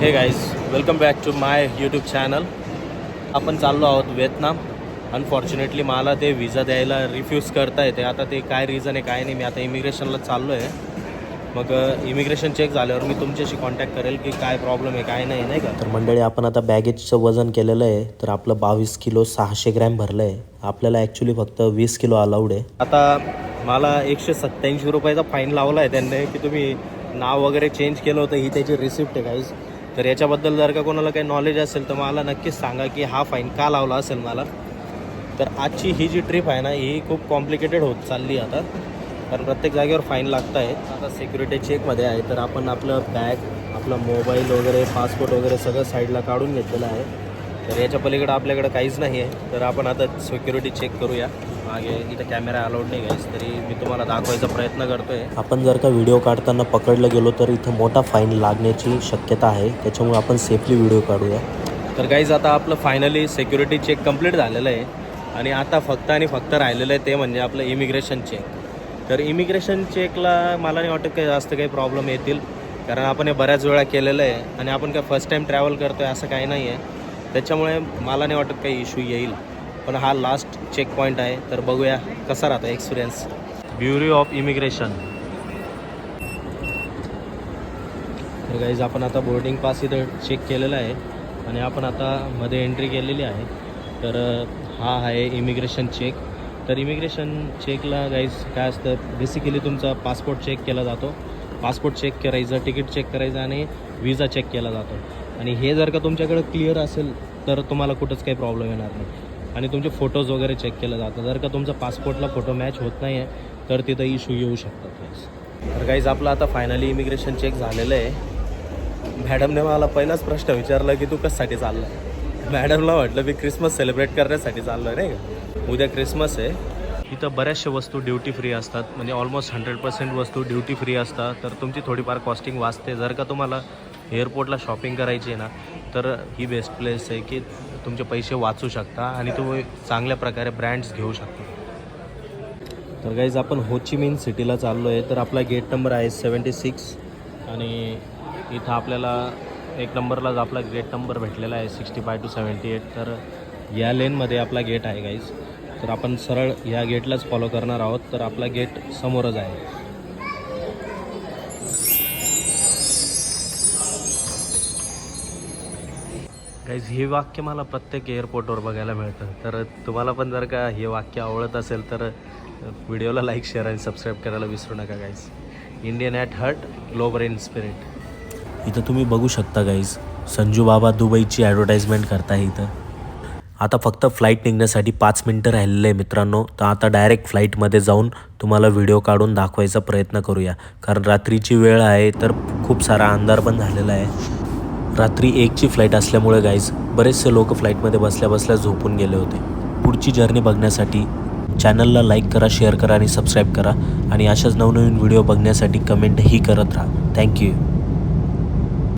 हे guys welcome back to my YouTube channel आपण चाललो आहोत व्हिएतनाम अनफॉर्च्युनेटली मला ते विजा द्यायला रिफ्यूज करता येते. आता ते काय रिझन आहे काय नाही मी आता इमिग्रेशनला चाललो आहे मग इमिग्रेशन चेक झाल्यावर मी तुमच्याशी कॉन्टॅक्ट करेल की काय प्रॉब्लेम आहे काय नाही नाही का? तर मंडळी आपण आता बॅगेजचं वजन केलेलं आहे तर आपलं बावीस किलो सहाशे ग्रॅम भरलं आहे आपल्याला ॲक्च्युली फक्त वीस किलो अलाउड आहे. आता मला एकशे सत्त्याऐंशी रुपयाचा फाईन लावला आहे त्यांनी की तुम्ही नाव वगैरे चेंज केलं होतं ही त्याची रिसिप्ट आहे काहीच तर याच्याबद्दल जर का कोणाला काही नॉलेज असेल तर मला नक्कीच सांगा की हा फाईन का लावला असेल मला. तर आजची ही जी ट्रिप आहे ना ही खूप कॉम्प्लिकेटेड होत चालली आता. कारण प्रत्येक जागेवर फाईन लागत आहे आता सिक्युरिटी चेकमध्ये आहे तर आपण आपलं बॅग आपला मोबाईल वगैरे पासपोर्ट वगैरे सगळं साईडला काढून घेतलेलं आहे. तर याच्या पलीकडं आपल्याकडं काहीच नाही आहे. तर आपण आता सिक्युरिटी चेक करूया. मागे इथं कॅमेरा अलाउड नाही गाईस तरी मी तुम्हाला दाखवायचा प्रयत्न करतो आहे आपण जर का व्हिडिओ काढताना पकडलं गेलो तर इथं मोठा फाईन लागण्याची शक्यता आहे. त्याच्यामुळे आपण सेफली व्हिडिओ काढूया. तर गाईज आता आपलं फायनली सिक्युरिटी चेक कंप्लीट झालेलं आहे. आणि आता फक्त आणि फक्त राहिलेलं आहे ते म्हणजे आपलं इमिग्रेशन चेक तर इमिग्रेशन चेकला मला नाही वाटत काही जास्त काही प्रॉब्लेम येतील. कारण आपण हे बऱ्याच वेळा केलेलं आहे आणि आपण काय फर्स्ट टाईम ट्रॅव्हल करतो आहे असं काही नाही आहे त्याच्यामुळे मला नाही वाटत काही इश्यू येईल. पण हा लास्ट चेक पॉईंट आहे. तर बघूया कसा राहतो एक्सपिरियन्स ब्युरो ऑफ इमिग्रेशन तर गाईज आपण आता बोर्डिंग पास इथं चेक केलेला आहे. आणि आपण आता मध्ये एंट्री केलेली आहे. तर हा आहे इमिग्रेशन चेक तर इमिग्रेशन चेकला गाईज काय असतं? बेसिकली तुमचा पासपोर्ट चेक केला जातो. पासपोर्ट चेक करायचं तिकीट चेक करायचं आणि विजा चेक केला जातो. आणि हे जर का तुमच्याकडे क्लिअर असेल तर तुम्हाला कुठंच काही प्रॉब्लेम येणार नाही. आणि तुमचे फोटोज वगैरे चेक केलं जातं जर का तुमचा पासपोर्टला फोटो मॅच होत नाही आहे तर तिथं इश्यू येऊ शकतात तर काहीच आपलं आता फायनली इमिग्रेशन चेक झालेलं आहे. मॅडमने मला पहिलाच प्रश्न विचारला की तू कशासाठी चालला मॅडमला वाटलं मी क्रिसमस सेलिब्रेट करण्यासाठी चाललो आहे नाही उद्या क्रिसमस आहे. इथं बऱ्याचशा वस्तू ड्युटी फ्री असतात. म्हणजे ऑलमोस्ट हंड्रेड पर्सेंट वस्तू ड्युटी फ्री असतात. तर तुमची थोडीफार कॉस्टिंग वाचते. जर का तुम्हाला एअरपोर्टला शॉपिंग करायची आहे ना तर ही बेस्ट प्लेस आहे की तुमचे पैसे वाचू शकता आणि तुम्ही चांगल्या प्रकारे ब्रँड्स घेऊ शकता. तर गाईज आपण होचीमिन सिटीला चाललो आहे तर आपला गेट नंबर आहे सेवन्टी सिक्स आणि इथं आपल्याला एक नंबरलाच आपला गेट नंबर भेटलेला आहे sixty five two seventy eight तर या लेनमध्ये आपला गेट आहे गाईज तर आपण सरळ या गेटलाच फॉलो करणार आहोत. तर आपला गेट समोरच आहे. गाईज हे वाक्य मला प्रत्येक एअरपोर्टवर बघायला मिळतं. तर तुम्हाला पण जर का हे वाक्य आवडत असेल तर व्हिडिओला लाईक शेअर आणि सबस्क्राईब करायला विसरू नका guys Indian at heart global in spirit इथं तुम्ही बघू शकता गाईज संजू बाबा दुबईची ॲडव्हर्टाईजमेंट करताय इथं. आता फक्त फ्लाईट निघण्यासाठी पाच मिनटं राहिलेलं आहे मित्रांनो. तर आता डायरेक्ट फ्लाईटमध्ये जाऊन तुम्हाला व्हिडिओ काढून दाखवायचा प्रयत्न करूया. कारण रात्रीची वेळ आहे तर खूप सारा अंधार पण झालेला आहे. रात्री एकची फ्लाईट असल्यामुळे गाईज बरेचसे लोक फ्लाईटमध्ये बसल्या बसल्या झोपून गेले होते. पुढची जर्नी बघण्यासाठी चॅनलला लाईक करा शेअर करा आणि सबस्क्राईब करा. आणि अशाच नवनवीन व्हिडिओ बघण्यासाठी कमेंटही करत राहा. थँक्यू